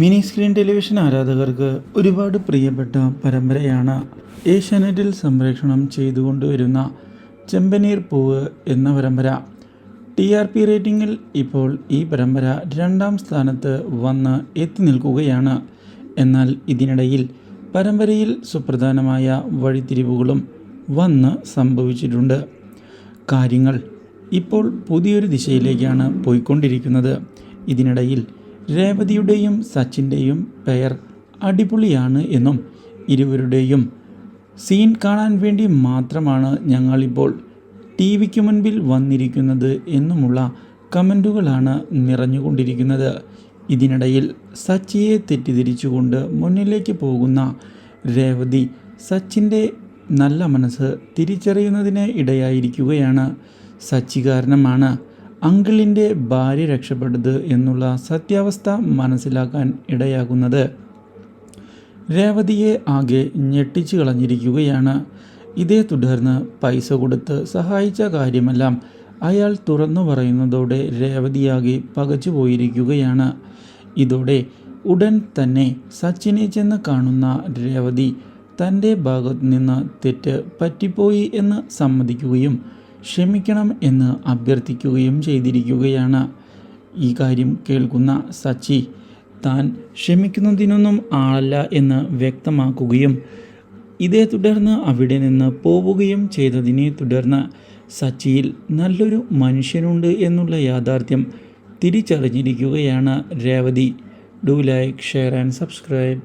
Mini screen television ആരാധകർക്ക് ഒരുപാട് പ്രിയപ്പെട്ട പരമ്പരയാണ് ഏഷ്യാനെറ്റിൽ സംപ്രേഷണം ചെയ്തുകൊണ്ടുവരുന്ന ചെമ്പനീർ പൂവ് എന്ന പരമ്പര. ടി ആർ പി റേറ്റിംഗിൽ ഇപ്പോൾ ഈ പരമ്പര രണ്ടാം സ്ഥാനത്ത് വന്ന് എത്തി നിൽക്കുകയാണ്. എന്നാൽ ഇതിനിടയിൽ പരമ്പരയിൽ സുപ്രധാനമായ വഴിത്തിരിവുകളും വന്ന് സംഭവിച്ചിട്ടുണ്ട്. കാര്യങ്ങൾ ഇപ്പോൾ പുതിയൊരു ദിശയിലേക്കാണ് പോയിക്കൊണ്ടിരിക്കുന്നത്. ഇതിനിടയിൽ രേവതിയുടെയും സച്ചിന്റെയും പെയർ അടിപൊളിയാണ് എന്നും ഇരുവരുടെയും സീൻ കാണാൻ വേണ്ടി മാത്രമാണ് ഞങ്ങളിപ്പോൾ ടി വിക്ക് മുൻപിൽ വന്നിരിക്കുന്നത് എന്നുമുള്ള കമന്റുകളാണ് നിറഞ്ഞുകൊണ്ടിരിക്കുന്നത്. ഇതിനിടയിൽ സച്ചിയെ തെറ്റിദ്ധരിച്ചുകൊണ്ട് മുന്നിലേക്ക് പോകുന്ന രേവതി സച്ചിന്റെ നല്ല മനസ്സ് തിരിച്ചറിയുന്നതിന് ഇടയായിരിക്കുകയാണ്. സച്ചി കാരണമാണ് അങ്കിളിന്റെ ഭാര്യ രക്ഷപ്പെട്ടത് എന്നുള്ള സത്യാവസ്ഥ മനസ്സിലാക്കാൻ ഇടയാകുന്നത്. രേവതിയെ ആകെ ഞെട്ടിച്ചു കളഞ്ഞിരിക്കുകയാണ്. ഇതേ തുടർന്ന് പൈസ കൊടുത്ത് സഹായിച്ച കാര്യമെല്ലാം അയാൾ തുറന്നു പറയുന്നതോടെ രേവതിയാകെ പകച്ചു പോയിരിക്കുകയാണ്. ഇതോടെ ഉടൻ തന്നെ സച്ചിനെ ചെന്ന് കാണുന്ന രേവതി തന്റെ ഭാഗത്ത് നിന്ന് തെറ്റ് പറ്റിപ്പോയി എന്ന് സമ്മതിക്കുകയും ക്ഷമിക്കണം എന്ന് അഭ്യർത്ഥിക്കുകയും ചെയ്തിരിക്കുകയാണ്. ഈ കാര്യം കേൾക്കുന്ന സച്ചി താൻ ക്ഷമിക്കുന്നതിനൊന്നും ആളല്ല എന്ന് വ്യക്തമാക്കുകയും ഇതേ തുടർന്ന് അവിടെ നിന്ന് പോവുകയും ചെയ്തതിനെ തുടർന്ന് സച്ചിയിൽ നല്ലൊരു മനുഷ്യനുണ്ട് എന്നുള്ള യാഥാർത്ഥ്യം തിരിച്ചറിഞ്ഞിരിക്കുകയാണ് Revathi. Do like share and subscribe